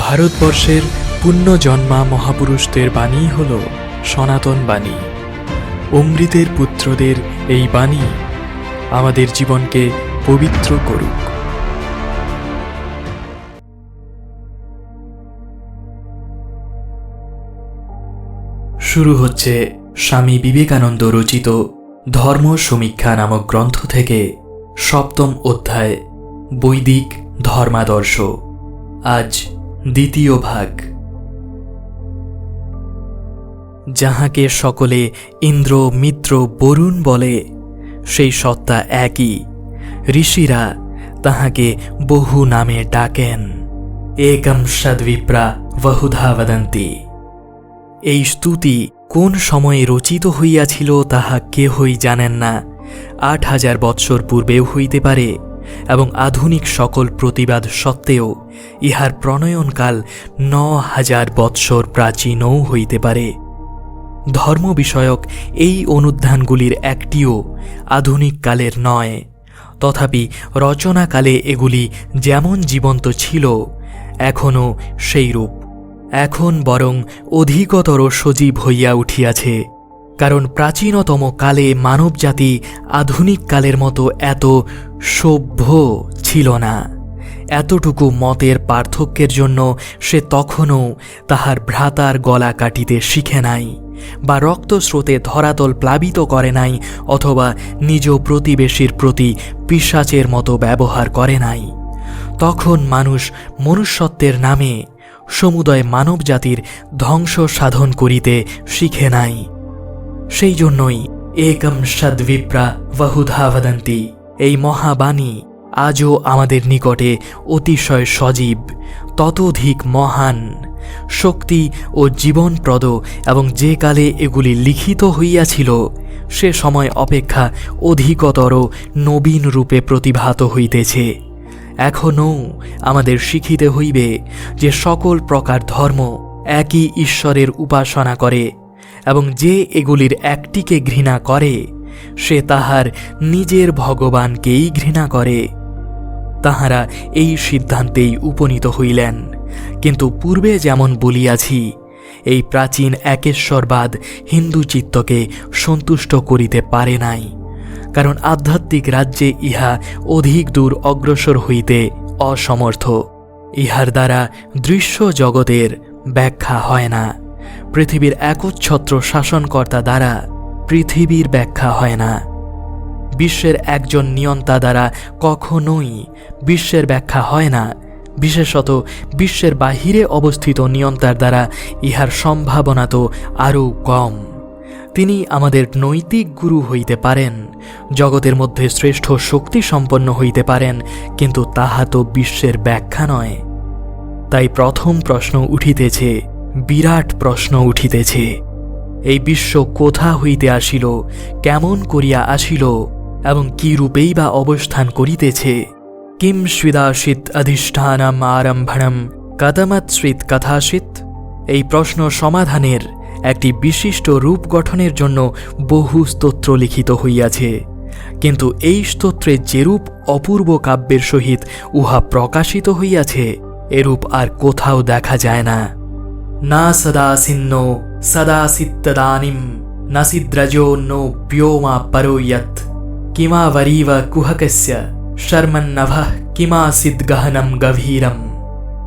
ভারতবর্ষের পুণ্যজন্মা মহাপুরুষদের বাণী হল সনাতন বাণী। অমৃতের পুত্রদের এই বাণী আমাদের জীবনকে পবিত্র করুক। শুরু হচ্ছে স্বামী বিবেকানন্দ রচিত ধর্ম সমীক্ষা নামক গ্রন্থ থেকে সপ্তম অধ্যায় বৈদিক ধর্মাদর্শ। আজ দ্বিতীয় ভাগ। যাহাকে সকলে ইন্দ্র, মিত্র, বরুণ বলে, সেই সত্তা একই। ঋষিরা তাহাকে বহু নামে ডাকেন। একম সদ্বিপ্রা বহুধা বদন্তি। এই স্তুতি কোন সময়ে রচিত হইয়াছিল তাহা কেহই জানেন না। আট হাজার বৎসর পূর্বেও হইতে পারে। এবং আধুনিক সকল প্রতিবাদ সত্ত্বেও ইহার প্রণয়নকাল ন হাজার বৎসর প্রাচীনও হইতে পারে। ধর্ম বিষয়ক এই অনুধ্যানগুলির একটিও আধুনিক কালের নয়। তথাপি রচনাকালে এগুলি যেমন জীবন্ত ছিল, এখনও সেইরূপ। এখন বরং অধিকতর সজীব হইয়া উঠিয়াছে। কারণ প্রাচীনতম কালে মানবজাতি আধুনিক কালের মতো এত সভ্য ছিল না। এতটুকু মতের পার্থক্যের জন্য সে তখনও তাহার ভ্রাতার গলা কাটিতে শিখে নাই, বা রক্তস্রোতে ধরাতল প্লাবিত করে নাই, অথবা নিজ প্রতিবেশীর প্রতি পিসাচের মতো ব্যবহার করে নাই। তখন মানুষ মনুষ্যত্বের নামে সমুদয় মানবজাতির ধ্বংস সাধন করিতে শিখে নাই। সেই জন্যই একম সদ্বিপ্রা বহুধা বদন্তি। এই মহাবাণী আজও আমাদের নিকটে অতিশয় সজীব, ততোধিক মহান। শক্তি ও জীবনপ্রদ এবং যে কালে এগুলি লিখিত হইয়াছিল, সে সময় অপেক্ষা অধিকতর নবীন রূপে প্রতিভাত হইতেছে। এখনও আমাদের শিখিতে হইবে যে সকল প্রকার ধর্ম একই ঈশ্বরের উপাসনা করে এবং যে এগুলির একটিকে ঘৃণা করে, সে তাহার নিজের ভগবানকেই ঘৃণা করে। তাহারা এই সিদ্ধান্তেই উপনীত হইলেন। কিন্তু পূর্বে যেমন বলিয়াছি, এই প্রাচীন একেশ্বরবাদ হিন্দু চিত্তকে সন্তুষ্ট করিতে পারে নাই, কারণ আধ্যাত্মিক রাজ্যে ইহা অধিক দূর অগ্রসর হইতে অসমর্থ। ইহার দ্বারা দৃশ্য জগতের ব্যাখ্যা হয় না। পৃথিবীর একচ্ছত্র শাসনকর্তা দ্বারা পৃথিবীর ব্যাখ্যা হয় না। বিশ্বের একজন নিয়ন্তা দ্বারা কখনোই বিশ্বের ব্যাখ্যা হয় না। বিশেষত বিশ্বের বাহিরে অবস্থিত নিয়ন্তার দ্বারা ইহার সম্ভাবনা তো আরও কম। তিনি আমাদের নৈতিক গুরু হইতে পারেন, জগতের মধ্যে শ্রেষ্ঠ শক্তি সম্পন্ন হইতে পারেন, কিন্তু তাহা তো বিশ্বের ব্যাখ্যা নয়। তাই প্রথম প্রশ্ন উঠিতেছে বিরাট প্রশ্ন উঠিতেছে, এই বিশ্ব কোথা হইতে আসিল, কেমন করিয়া আসিল, এবং কি রূপেই বা অবস্থান করিতেছে? কিম স্বিদাসিত অধিষ্ঠানম আরম্ভণম কদমৎস্বিত কথাসিত? এই প্রশ্ন সমাধানের একটি বিশিষ্ট রূপ গঠনের জন্য বহু স্তোত্র লিখিত হইয়াছে, কিন্তু এই স্তোত্রে যেরূপ অপূর্ব কাব্যের সহিত উহা প্রকাশিত হইয়াছে, এরূপ আর কোথাও দেখা যায় না। না সদাসিন্ন সদাসিত্তদানিম নসিদ্রজো নো ব্যোমা পরোয়ত কিমা वरीव कुहकस्य शर्मन्नभः किमासीद् गहनं गभीरं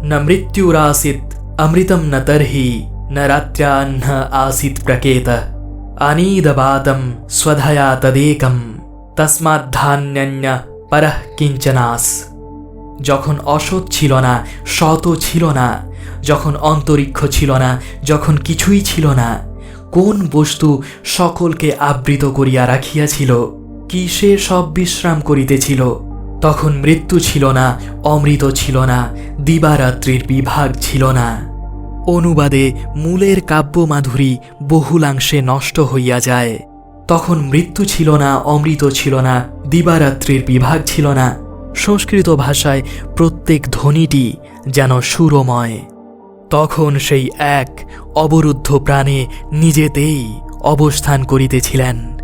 न मृत्युरासीत् अमृतं न तर्हि न रात्र्याह्न आसीत् प्रकेत अनीदबातं स्वधया तदेकं তসমাদ্ধান্যন্য পরঃ কিঞ্চনাস যখন অসৎ ছিল না সত ছিল না যখন অন্তরিক্ষ ছিল না, যখন কিছুই ছিল না, কোন বস্তু সকলকে আবৃত করিয়া রাখিয়াছিল কিসে সব বিশ্রাম করিতেছিল? তখন মৃত্যু ছিল না, অমৃত ছিল না, দিবারাত্রির বিভাগ ছিল না। অনুবাদে মূলের কাব্যমাধুরী বহুলাংশে নষ্ট হইয়া যায়। তখন মৃত্যু ছিল না, অমৃত ছিল না, দিবারাত্রির বিভাগ ছিল না। সংস্কৃত ভাষায় প্রত্যেক ধ্বনিটি যেন সুরময়। তখন সেই এক অবরুদ্ধ প্রাণে নিজেতেই অবস্থান করিতেছিলেন।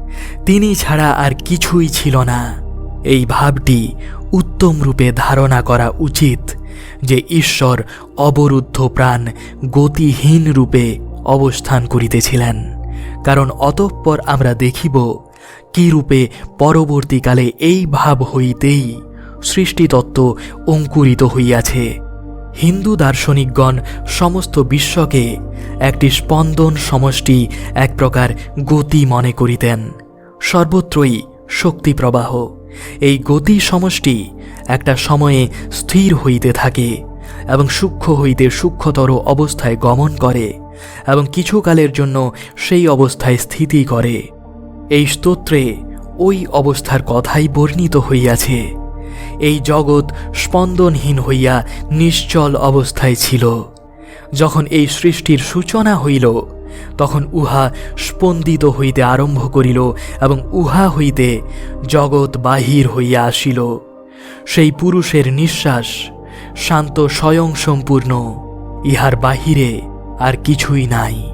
তিনি ছাড়া আর কিছুই ছিল না। এই ভাবটি উত্তম রূপে ধারণা করা উচিত যে ঈশ্বর অবরুদ্ধ প্রাণ গতিহীন রূপে অবস্থান করিতেছিলেন। কারণ অতঃপর আমরা দেখিব কি রূপে পরবর্তীকালে এই ভাব হইতেই সৃষ্টিতত্ত্ব অঙ্কুরিত হইয়াছে। হিন্দু দার্শনিকগণ সমস্ত বিশ্বকে একটি স্পন্দন সমষ্টি এক প্রকার গতি মনে করিতেন। সর্বত্রই শক্তি প্রবাহ। এই গতি সমষ্টি একটা সময়ে স্থির হইতে থাকে এবং সূক্ষ্ম হইতে সূক্ষ্মতর অবস্থায় গমন করে এবং কিছুকালের জন্য সেই অবস্থায় স্থিতি করে। এই স্তোত্রে ওই অবস্থার কথাই বর্ণিত হইয়াছে। এই জগৎ স্পন্দনহীন হইয়া নিশ্চল অবস্থায় ছিল। যখন এই সৃষ্টির সূচনা হইল, তখন উহা স্পন্দিত হইতে আরম্ভ করিল এবং উহা হইতে জগৎ বাহির হইয়া আসিল। সেই পুরুষের নিঃশ্বাস শান্ত স্বয়ং সম্পূর্ণ ইহার বাহিরে আর কিছুই নাই।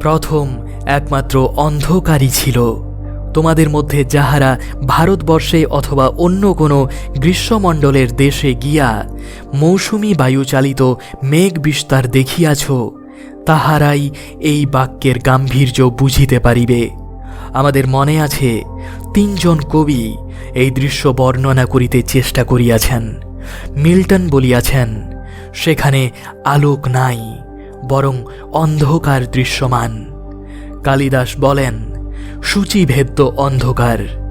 প্রথম একমাত্র অন্ধকারই ছিল। তোমাদের মধ্যে যাহারা ভারতবর্ষে অথবা অন্য কোনো গ্রীষ্মমণ্ডলের দেশে গিয়া মৌসুমি বায়ুচালিত মেঘ বিস্তার দেখিয়াছ, তাহারাই এই বাক্যের গাম্ভীর্য বুঝিতে পারিবে। আমাদের মনে আছে, তিনজন কবি এই দৃশ্য বর্ণনা করিতে চেষ্টা করিয়াছেন। মিল্টন বলিয়াছেন, সেখানে আলোক নাই, বরং অন্ধকার দৃশ্যমান। কালিদাস বলেন সূচিভেদ্য অন্ধকার।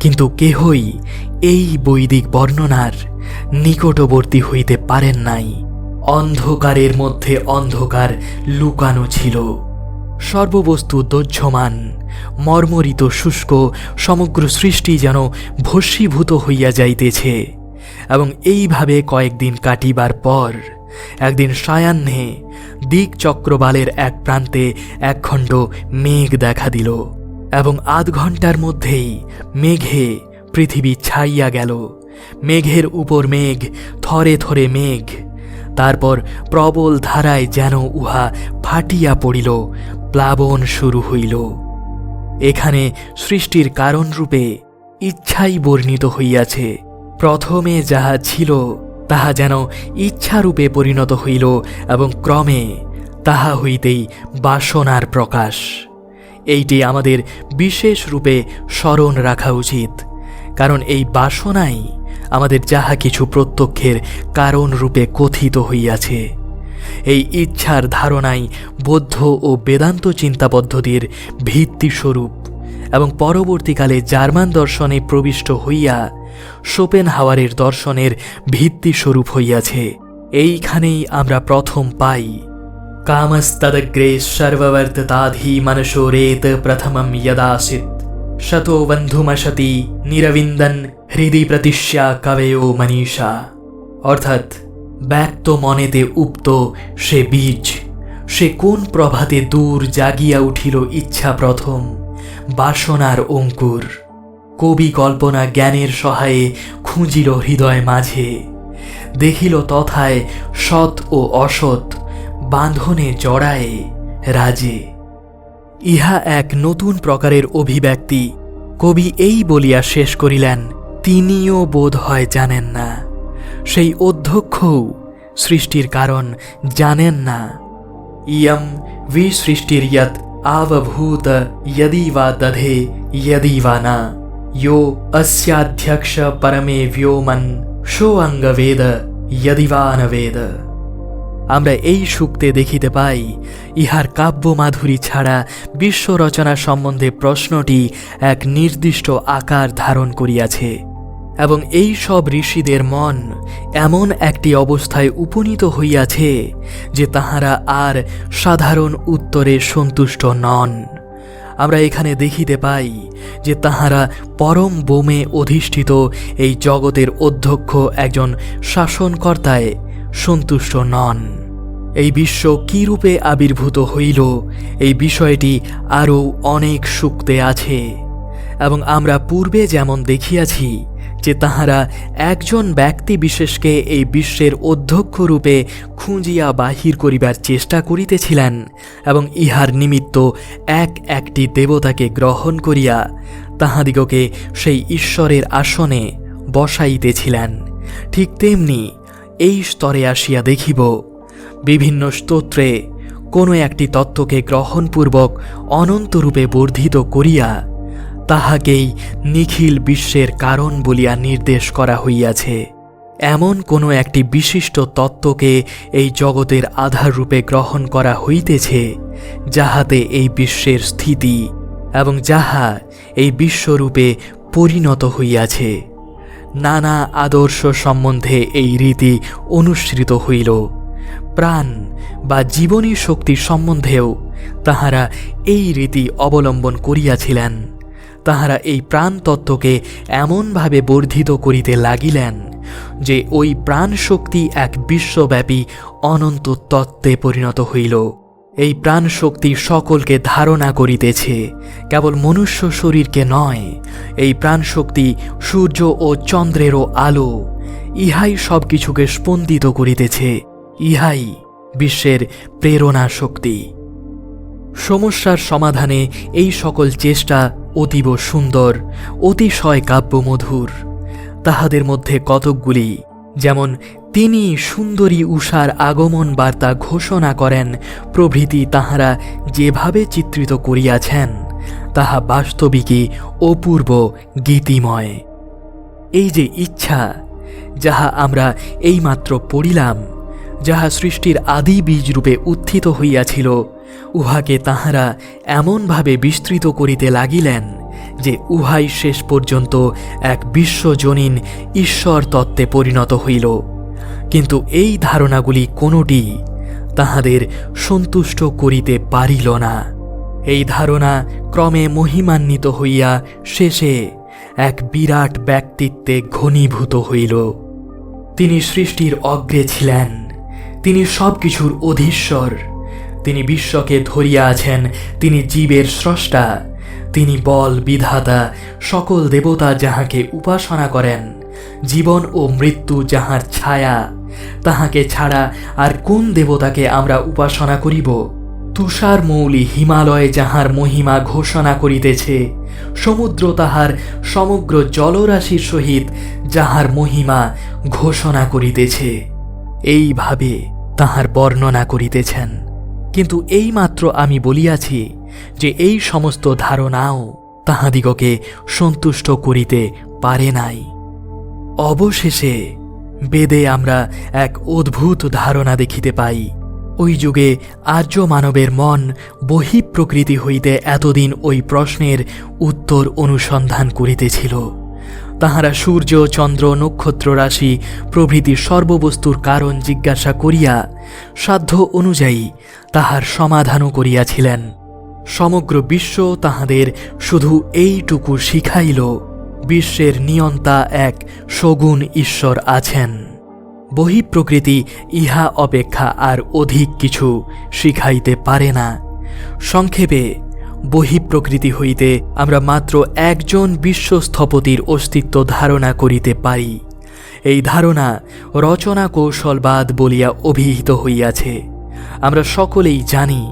কিন্তু কেহই এই বৈদিক বর্ণনার নিকটবর্তী হইতে পারেন নাই। অন্ধকারের মধ্যে অন্ধকার লুকানো ছিল। সর্ববস্তু দহ্যমান, মর্মরিত শুষ্ক, সমগ্র সৃষ্টি যেন ভস্মীভূত হইয়া যাইতেছে। এবং এইভাবে কয়েকদিন কাটিবার পর, একদিন সায়াহ্নে দিক চক্রবালের এক প্রান্তে একখণ্ড মেঘ দেখা দিল। এবং আধ ঘণ্টার মধ্যেই মেঘে পৃথিবী ছাইয়া গেল। মেঘের উপর মেঘ, থরে থরে মেঘ। তারপর প্রবল ধারায় যেন উহা ফাটিয়া পড়িল, প্লাবন শুরু হইল। এখানে সৃষ্টির কারণরূপে ইচ্ছাই বর্ণিত হইয়াছে। প্রথমে যাহা ছিল, তাহা যেন ইচ্ছারূপে পরিণত হইল এবং ক্রমে তাহা হইতেই বাসনার প্রকাশ। এইটি আমাদের বিশেষ রূপে স্মরণ রাখা উচিত। কারণ এই বাসনাই আমাদের যাহা কিছু প্রত্যক্ষের কারণ রূপে কথিত হইয়াছে। এই ইচ্ছার ধারণাই বৌদ্ধ ও বেদান্ত চিন্তা পদ্ধতির ভিত্তিস্বরূপ এবং পরবর্তীকালে জার্মান দর্শনে প্রবিষ্ট হইয়া শোপেন হাওয়ারের দর্শনের ভিত্তিস্বরূপ হইয়াছে। এইখানেই আমরা প্রথম পাই। কামস্তদগ্রে সর্ববর্ততাধি মনসোরেত প্রথমম যদাসিত শতো বন্ধুমশতি নিরবিন্দন হৃদি প্রতিষ্যা কবেও মনীষা অর্থাৎ ব্যক্ত মনেতে উপ্ত সে বীজ সে কোন প্রভাতে দূর জাগিয়া উঠিল ইচ্ছা প্রথম বাসনার অঙ্কুর কবি কল্পনা জ্ঞানের সহায়ে খুঁজিল হৃদয় মাঝে দেখিল তথায় সৎ ও অসৎ বাঁধনে জড়ায়ে রাজে ইহা এক নতুন প্রকারের অভিব্যক্তি কবি এই বলিয়া শেষ করিলেন তিনিও বোধ হয় জানেন না সেই অধ্যক্ষও সৃষ্টির কারণ জানেন না ইয়ম বিসৃষ্টির্যৎ आवभूत यदि वा दधे यदि वा न यो अस्याध्यक्ष परमे व्योमन শো অঙ্গবেদ यदि वा न वेद আমরা এই সূক্তে দেখিতে পাই, ইহার কাব্য মাধুরী ছাড়া বিশ্ব রচনা সম্বন্ধে প্রশ্নটি এক নির্দিষ্ট আকার ধারণ করিয়াছে। এবং এই সব ঋষিদের মন এমন একটি অবস্থায় উপনীত হইয়াছে যে তাহারা আর সাধারণ উত্তরে সন্তুষ্ট নন। আমরা এখানে দেখিতে পাই যে তাহারা পরম বোমে অধিষ্ঠিত এই জগতের অধ্যক্ষ একজন শাসনকর্তায় সন্তুষ্ট নন। এই বিশ্ব কী রূপে আবির্ভূত হইল, এই বিষয়টি আরও অনেক সূক্তে আছে। এবং আমরা পূর্বে যেমন দেখিয়াছি যে তাহারা একজন ব্যক্তি বিশেষকে এই বিশ্বের অধ্যক্ষ রূপে খুঁজিয়া বাহির করিবার চেষ্টা করিতেছিলেন এবং ইহার নিমিত্ত এক একটি দেবতাকে গ্রহণ করিয়া তাহাদিগকে সেই ঈশ্বরের আসনে বসাইতেছিলেন। ঠিক তেমনি এই স্তরে আসিয়া দেখিব, বিভিন্ন স্তোত্রে কোনো একটি তত্ত্বকে গ্রহণপূর্বক অনন্তরূপে বর্ধিত করিয়া তাহাকেই নিখিল বিশ্বের কারণ বলিয়া নির্দেশ করা হইয়াছে। এমন কোনো একটি বিশিষ্ট তত্ত্বকে এই জগতের আধাররূপে গ্রহণ করা হইতেছে, যাহাতে এই বিশ্বের স্থিতি এবং যাহা এই বিশ্বরূপে পরিণত হইয়াছে। নানা আদর্শ সম্বন্ধে এই রীতি অনুসৃত হইল। প্রাণ বা জীবনী শক্তি সম্বন্ধেও তাহারা এই রীতি অবলম্বন করিয়াছিলেন। তাহারা এই প্রাণতত্ত্বকে এমনভাবে বর্ধিত করিতে লাগিলেন যে ওই প্রাণ শক্তি এক বিশ্বব্যাপী অনন্ত তত্ত্বে পরিণত হইল। এই প্রাণ শক্তি সকলকে ধারণা করিতেছে। কেবল মনুষ্য শরীরকে নয়, এই প্রাণ শক্তি সূর্য ও চন্দ্রেরও আলো। ইহাই সব কিছুকে স্পন্দিত করিতেছে, ইহাই বিশ্বের প্রেরণা শক্তি। সমস্যার সমাধানে এই সকল চেষ্টা অতীব সুন্দর, অতিশয় কাব্যমধুর। তাহাদের মধ্যে কতকগুলি যেমন, তিনি সুন্দরী উষার আগমন বার্তা ঘোষণা করেন, প্রভৃতি তাহারা যেভাবে চিত্রিত করিয়াছেন, তাহা বাস্তবিকই অপূর্ব গীতিময়। এই যে ইচ্ছা, যাহা আমরা এইমাত্র পড়িলাম, যাহা সৃষ্টির আদি বীজরূপে উত্থিত হইয়াছিল, উহাকে তাহারা এমনভাবে বিস্তৃত করিতে লাগিলেন যে উহাই শেষ পর্যন্ত এক বিশ্বজনীন ঈশ্বর তত্ত্বে পরিণত হইল। কিন্তু এই ধারণাগুলি কোনোটি তাহাদের সন্তুষ্ট করিতে পারিল না। এই ধারণা ক্রমে মহিমান্বিত হইয়া শেষে এক বিরাট ব্যক্তিত্বে ঘনীভূত হইল। তিনি সৃষ্টির অগ্রে ছিলেন, তিনি সব কিছুর অধীশ্বর, তিনি বিশ্বকে ধরিয়া আছেন, তিনি জীবের স্রষ্টা। তিনি বল, বিধাতা, সকল দেবতা যাহাকে উপাসনা করেন, জীবন ও মৃত্যু যাহার ছায়া, তাহাকে ছাড়া আর কোন দেবতাকে আমরা উপাসনা করিব? তুষার মৌলি হিমালয়ে যাহার মহিমা ঘোষণা করিতেছে, সমুদ্র তাহার সমগ্র জলরাশির সহিত যাহার মহিমা ঘোষণা করিতেছে। এইভাবে তাহার বর্ণনা করিতেছেন। কিন্তু এইমাত্র আমি বলিয়াছি যে এই সমস্ত ধারণাও তাহাদিগকে সন্তুষ্ট করিতে পারে নাই। অবশেষে বেদে আমরা এক অদ্ভুত ধারণা দেখিতে পাই। ওই যুগে আর্য মানবের মন বহিঃপ্রকৃতি হইতে এতদিন ওই প্রশ্নের উত্তর অনুসন্ধান করিতেছিল। তাহারা সূর্য, চন্দ্র, নক্ষত্র রাশি প্রভৃতি সর্ববস্তুর কারণ জিজ্ঞাসা করিয়া সাধ্য অনুযায়ী তাহার সমাধানও করিয়াছিলেন। সমগ্র বিশ্ব তাহাদের শুধু এইটুকু শিখাইল, বিশ্বের নিয়ন্তা এক সগুণ ঈশ্বর আছেন। বহিঃপ্রকৃতি ইহা অপেক্ষা আর অধিক কিছু শিখাইতে পারে না। সংক্ষেপে, বহিঃপ্রকৃতি হইতে আমরা মাত্র একজন বিশ্বস্থপতির অস্তিত্ব ধারণা করিতে পারি। এই ধারণা রচনা কৌশলবাদ বলিয়া অভিহিত হইয়াছে। আমরা সকলেই জানি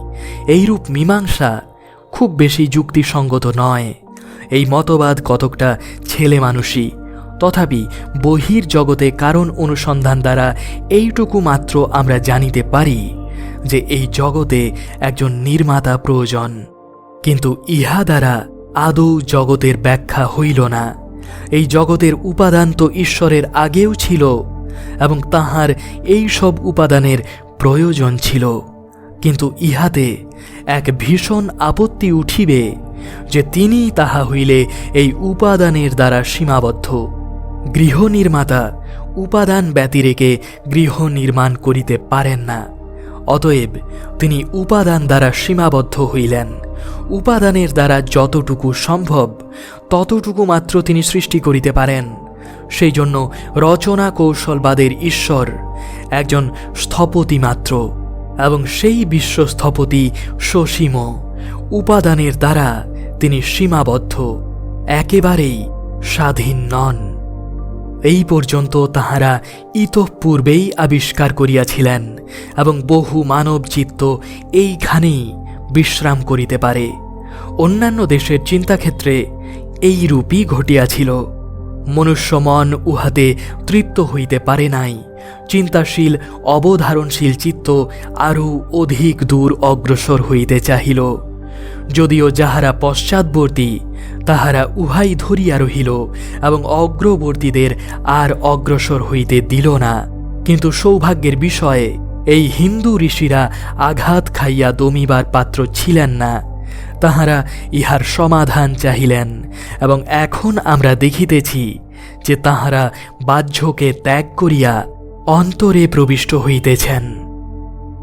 এইরূপ মীমাংসা খুব বেশি যুক্তিসঙ্গত নয়। এই মতবাদ কতকটা ছেলে মানুষই, তথাপি বহির জগতে কারণ অনুসন্ধান দ্বারা এইটুকু মাত্র আমরা জানিতে পারি যে এই জগতে একজন নির্মাতা প্রয়োজন। কিন্তু ইহা দ্বারা আদৌ জগতের ব্যাখ্যা হইল না। এই জগতের উপাদান তো ঈশ্বরের আগেও ছিল এবং তাহার এই সব উপাদানের প্রয়োজন ছিল। কিন্তু ইহাতে এক ভীষণ আপত্তি উঠিবে যে তিনি তাহা হইলে এই উপাদানের দ্বারা সীমাবদ্ধ। গৃহ নির্মাতা উপাদান ব্যতিরেকে গৃহ নির্মাণ করিতে পারেন না। অতএব তিনি উপাদান দ্বারা সীমাবদ্ধ হইলেন। উপাদানের দ্বারা যতটুকু সম্ভব ততটুকু মাত্র তিনি সৃষ্টি করিতে পারেন। সেই জন্য রচনা কৌশলবাদের ঈশ্বর একজন স্থপতি মাত্র। এবং সেই বিশ্বস্থপতি সসীম উপাদানের দ্বারা তিনি সীমাবদ্ধ, একেবারেই স্বাধীন নন। এই পর্যন্ত তাহারা ইতঃপূর্বেই আবিষ্কার করিয়াছিলেন এবং বহু মানব চিত্ত এইখানেই বিশ্রাম করিতে পারে। অন্যান্য দেশের চিন্তাক্ষেত্রে এই রূপই ঘটিয়াছিল। মনুষ্য মন উহাতে তৃপ্ত হইতে পারে নাই। চিন্তাশীল, অবধারণশীল চিত্ত আরও অধিক দূর অগ্রসর হইতে চাহিল। যদিও যাহারা পশ্চাৎবর্তী, তাহারা উহাই ধরিয়া রহিল এবং অগ্রবর্তীদের আর অগ্রসর হইতে দিল না। কিন্তু সৌভাগ্যের বিষয়ে এই হিন্দু ঋষিরা আঘাত খাইয়া দমিবার পাত্র ছিলেন না। তাহারা ইহার সমাধান চাহিলেন এবং এখন আমরা দেখিতেছি যে তাহারা বাহ্যকে ত্যাগ করিয়া অন্তরে প্রবিষ্ট হইতেছেন।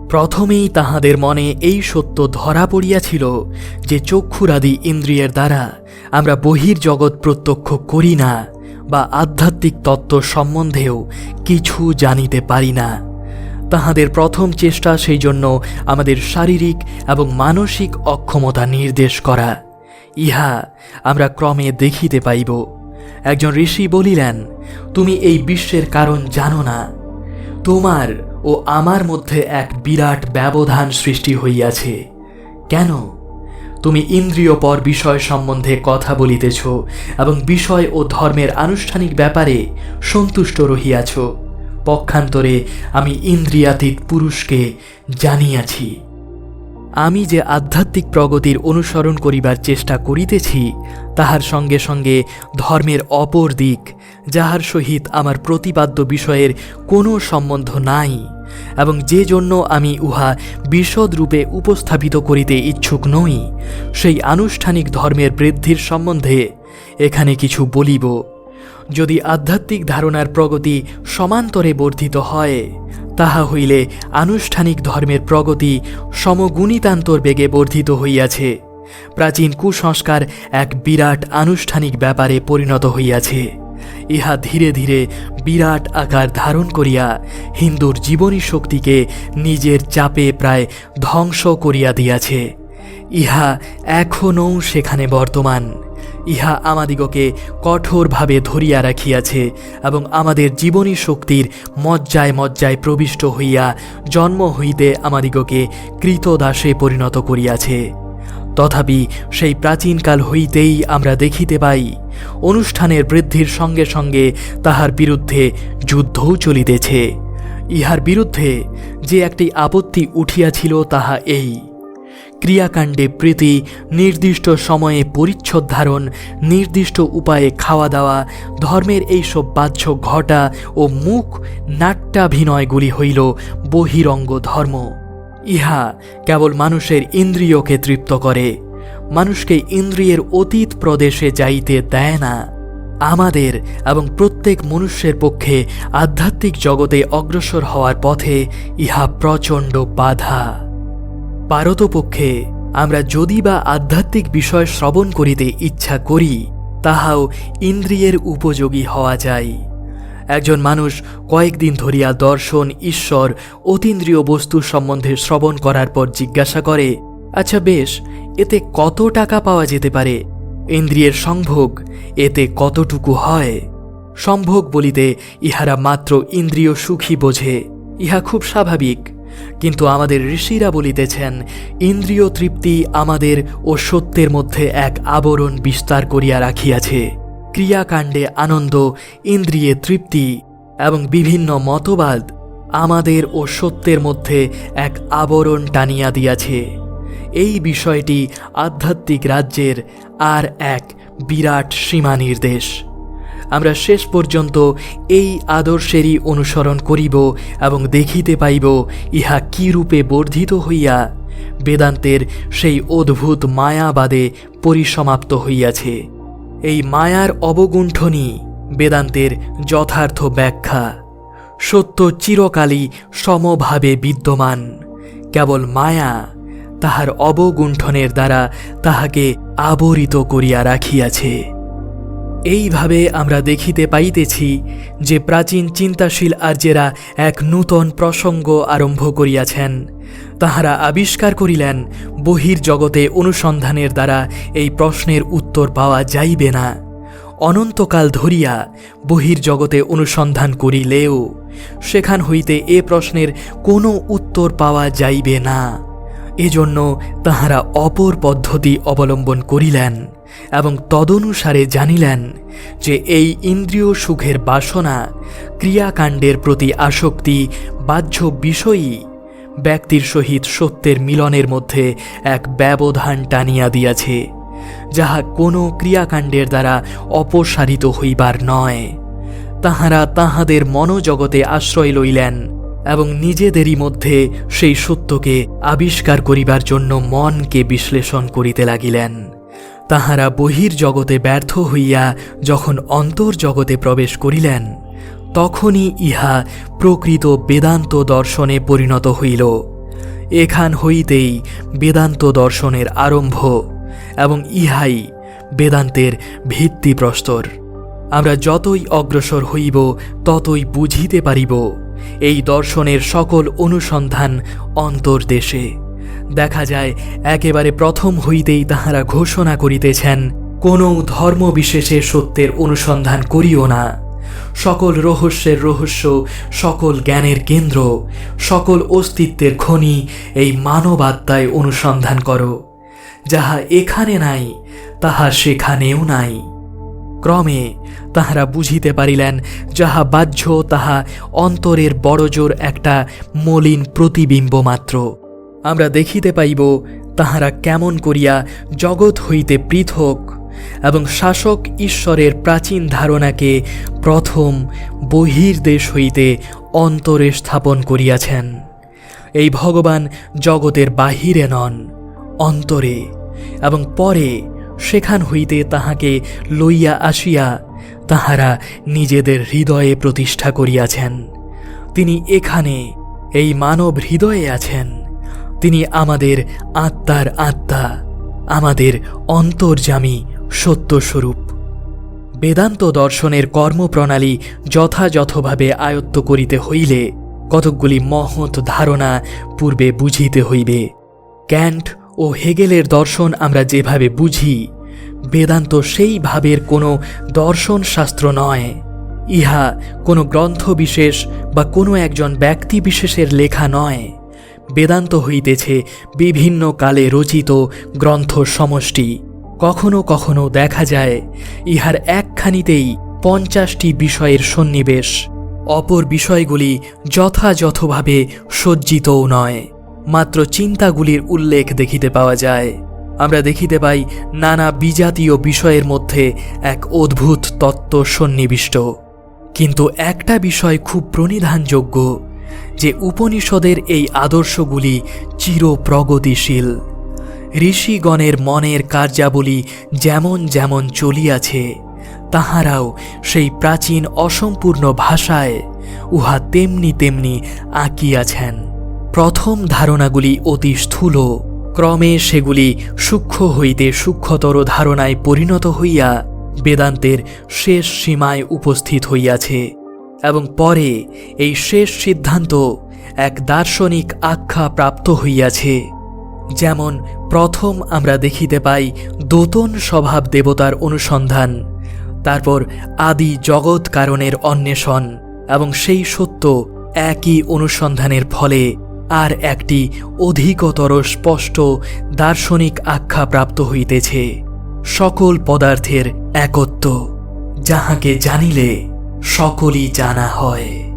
প্রথমেই তাহাদের মনে এই সত্য ধরা পড়িয়াছিল যে চক্ষুরাদি ইন্দ্রিয়ের দ্বারা আমরা বহির্জগৎ প্রত্যক্ষ করি না বা আধ্যাত্মিক তত্ত্ব সম্বন্ধেও কিছু জানিতে পারি না। তাহাদের প্রথম চেষ্টা সেই জন্য আমাদের শারীরিক এবং মানসিক অক্ষমতা নির্দেশ করা। ইহা আমরা ক্রমে দেখিতে পাইব। একজন ঋষি বলিলেন, তুমি এই বিশ্বের কারণ জানো না তোমার ও আমার মধ্যে এক বিরাট ব্যবধান সৃষ্টি হইয়াছে। কেন? তুমি ইন্দ্রিয় পর বিষয় সম্বন্ধে কথা বলিতেছ এবং বিষয় ও ধর্মের আনুষ্ঠানিক ব্যাপারে সন্তুষ্ট রহিয়াছ। পক্ষান্তরে আমি ইন্দ্রিয়াতীত পুরুষকে জানিয়াছি। আমি যে আধ্যাত্মিক প্রগতির অনুসরণ করিবার চেষ্টা করিতেছি, তাহার সঙ্গে সঙ্গে ধর্মের অপর দিক, যাহার সহিত আমার প্রতিপাদ্য বিষয়ের কোনো সম্বন্ধ নাই, এবং যে জন্য আমি উহা বিশদ রূপে উপস্থাপিত করিতে ইচ্ছুক নই, সেই আনুষ্ঠানিক ধর্মের বৃদ্ধির সম্বন্ধে এখানে কিছু বলিব। যদি আধ্যাত্মিক ধারণার প্রগতি সমান্তরে বর্ধিত হয়, তাহা হইলে আনুষ্ঠানিক ধর্মের প্রগতি সমগুণিতান্তর বেগে বর্ধিত হইয়াছে। প্রাচীন কুসংস্কার এক বিরাট আনুষ্ঠানিক ব্যাপারে পরিণত হইয়াছে। ইহা ধীরে ধীরে বিরাট আকার ধারণ করিয়া হিন্দুর জীবনী শক্তিকে নিজের চাপে প্রায় ধ্বংস করিয়া দিয়াছে। ইহা এখনও সেখানে বর্তমান। ইহা আমাদিগকে কঠোরভাবে ধরিয়া রাখিয়াছে এবং আমাদের জীবনী শক্তির মজ্জায় মজ্জায় প্রবিষ্ট হইয়া জন্ম হইতে আমাদিগকে কৃতদাসে পরিণত করিয়াছে। তথাপি সেই প্রাচীনকাল হইতেই আমরা দেখিতে পাই, অনুষ্ঠানের বৃদ্ধির সঙ্গে সঙ্গে তাহার বিরুদ্ধে যুদ্ধও চলিতেছে। ইহার বিরুদ্ধে যে একটি আপত্তি উঠিয়াছিল তাহা এই। ক্রিয়াকাণ্ডে প্রীতি নির্দিষ্ট সময়ে পরিচ্ছদ ধারণ, নির্দিষ্ট উপায়ে খাওয়া দাওয়া, ধর্মের এইসব বাহ্য ঘটা ও মুখ নাট্যাভিনয়গুলি হইল বহিরঙ্গ ধর্ম। ইহা কেবল মানুষের ইন্দ্রিয়কে তৃপ্ত করে। মানুষকে ইন্দ্রিয়ের অতীত প্রদেশে যাইতে দেয় না। আমাদের এবং প্রত্যেক মনুষ্যের পক্ষে আধ্যাত্মিক জগতে অগ্রসর হওয়ার পথে ইহা প্রচণ্ড বাধা। পারতপক্ষে আমরা যদি বা আধ্যাত্মিক বিষয় শ্রবণ করিতে ইচ্ছা করি, তাহাও ইন্দ্রিয়ের উপযোগী হওয়া যায়। একজন মানুষ কয়েকদিন ধরিয়া দর্শন, ঈশ্বর, অতীন্দ্রিয় বস্তু সম্বন্ধে শ্রবণ করার পর জিজ্ঞাসা করে আচ্ছা বেশ, এতে কত টাকা পাওয়া যেতে পারে? ইন্দ্রিয়ের সংভোগ এতে কতটুকু হয়? সম্ভোগ বলিতে ইহারা মাত্র ইন্দ্রিয় সুখী বোঝে। ইহা খুব স্বাভাবিক। কিন্তু আমাদের ঋষিরা বলিতেছেন, ইন্দ্রিয় তৃপ্তি আমাদের ও সত্যের মধ্যে এক আবরণ বিস্তার করিয়া রাখিয়াছে। ক্রিয়াকাণ্ডে আনন্দ, ইন্দ্রিয়ে তৃপ্তি এবং বিভিন্ন মতবাদ আমাদের ও সত্যের মধ্যে এক আবরণ টানিয়া দিয়াছে। এই বিষয়টি আধ্যাত্মিক রাজ্যের আর এক বিরাট সীমা নির্দেশ আমরা শেষ পর্যন্ত এই আদর্শেরই অনুসরণ করিব এবং দেখিতে পাইব ইহা কি রূপে বর্ধিত হইয়া বেদান্তের সেই অদ্ভুত মায়াবাদে পরিসমাপ্ত হইয়াছে। এই মায়ার অবগুণ্ঠনই বেদান্তের যথার্থ ব্যাখ্যা। সত্য চিরকালই সমভাবে বিদ্যমান। কেবল মায়া তাহার অবগুণ্ঠনের দ্বারা তাহাকে আবরিত করিয়া রাখিয়াছে। এইভাবে আমরা দেখিতে পাইতেছি যে প্রাচীন চিন্তাশীল আর্যেরা এক নূতন প্রসঙ্গ আরম্ভ করিয়াছেন। তাহারা আবিষ্কার করিলেন, বহির জগতে অনুসন্ধানের দ্বারা এই প্রশ্নের উত্তর পাওয়া যাইবে না। অনন্তকাল ধরিয়া বহির জগতে অনুসন্ধান করিলেও সেখান হইতে এ প্রশ্নের কোনো উত্তর পাওয়া যাইবে না। এজন্য তাহারা অপর পদ্ধতি অবলম্বন করিলেন। এবং তদনুসারে জানিলেন যে এই ইন্দ্রিয় সুখের বাসনা ক্রিয়াকাণ্ডের প্রতি আসক্তি বাহ্য বিষয়ই ব্যক্তির সহিত সত্যের মিলনের মধ্যে এক ব্যবধান টানিয়া দিয়াছে, যাহা কোনো ক্রিয়াকাণ্ডের দ্বারা অপসারিত হইবার নয়। তাহারা তাহাদের মনোজগতে আশ্রয় লইলেন এবং নিজেদেরই মধ্যে সেই সত্যকে আবিষ্কার করিবার জন্য মনকে বিশ্লেষণ করিতে লাগিলেন। তাহারা বহির জগতে ব্যর্থ হইয়া যখন অন্তর্জগতে প্রবেশ করিলেন, তখনই ইহা প্রকৃত বেদান্ত দর্শনে পরিণত হইল। এখান হইতেই বেদান্ত দর্শনের আরম্ভ এবং ইহাই বেদান্তের ভিত্তিপ্রস্তর। আমরা যতই অগ্রসর হইব, ততই বুঝিতে পারিব, এই দর্শনের সকল অনুসন্ধান অন্তর্দেশে। দেখা যায়, একেবারে প্রথম হইতেই তাহারা ঘোষণা করিতেছেন, কোনো ধর্ম বিশেষে সত্যের অনুসন্ধান করিও না। সকল রহস্যের রহস্য, সকল জ্ঞানের কেন্দ্র, সকল অস্তিত্বের খনি এই মানবাত্মায় অনুসন্ধান করো। যাহা এখানে নাই, তাহা সেখানেও নাই। ক্রমে তাহারা বুঝিতে পারিলেন, যাহা বাহ্য, তাহা অন্তরের বড়জোর একটা মলিন প্রতিবিম্ব মাত্র। আমরা দেখিতে পাইব তাহারা কেমন করিয়া জগৎ হইতে পৃথক এবং শাসক ঈশ্বরের প্রাচীন ধারণাকে প্রথম বহির্দেশ হইতে অন্তরে স্থাপন করিয়াছেন। এই ভগবান জগতের বাহিরে নন, অন্তরে এবং পরে সেখান হইতে তাহাকে লইয়া আসিয়া তাহারা নিজেদের হৃদয়ে প্রতিষ্ঠা করিয়াছেন। তিনি এখানে এই মানব হৃদয়ে আছেন। তিনি আমাদের আত্মার আত্মা, আমাদের অন্তর্জামী সত্যস্বরূপ। বেদান্ত দর্শনের কর্মপ্রণালী যথাযথভাবে আয়ত্ত করিতে হইলে কতকগুলি মহৎ ধারণা পূর্বে বুঝিতে হইবে। ক্যান্ট ও হেগেলের দর্শন আমরা যেভাবে বুঝি, বেদান্ত সেই ভাবের কোনো দর্শন শাস্ত্র নয়। ইহা কোনো গ্রন্থ বিশেষ বা কোনো একজন ব্যক্তি বিশেষের লেখা নয়। বেদান্ত হইতেছে, বিভিন্ন কালে রচিত গ্রন্থ সমষ্টি কখনো কখনো দেখা যায়, ইহার একখানিতেই পঞ্চাশটি বিষয়ের সন্নিবেশ। অপর বিষয়গুলি যথাযথভাবে সজ্জিতও নয়। মাত্র চিন্তাগুলির উল্লেখ দেখিতে পাওয়া যায়। আমরা দেখিতে পাই, নানা বিজাতীয় বিষয়ের মধ্যে এক অদ্ভুত তত্ত্ব সন্নিবিষ্ট। কিন্তু একটা বিষয় খুব প্রণিধানযোগ্য। যে উপনিষদের এই আদর্শগুলি চির প্রগতিশীল ঋষিগণের মনের কার্যাবলী যেমন যেমন চলিয়াছে, তাহারাও সেই প্রাচীন অসম্পূর্ণ ভাষায় উহা তেমনি তেমনি আঁকিয়াছেন। প্রথম ধারণাগুলি অতি স্থূল, ক্রমে সেগুলি সূক্ষ্ম হইতে সূক্ষ্মতর ধারণায় পরিণত হইয়া বেদান্তের শেষ সীমায় উপস্থিত হইয়াছে। এবং পরে এই শেষ সিদ্ধান্ত এক দার্শনিক আখ্যা প্রাপ্ত হইয়াছে, যেমন প্রথম আমরা দেখিতে পাই দোতন স্বভাব দেবতার অনুসন্ধান, তারপর আদি জগৎ কারণের অন্বেষণ এবং সেই সত্য একই অনুসন্ধানের ফলে আর একটি অধিকতর স্পষ্ট দার্শনিক আখ্যা প্রাপ্ত হইতেছে, সকল পদার্থের একত্ব, যাহাকে জানিলে সকলই জানা হয়।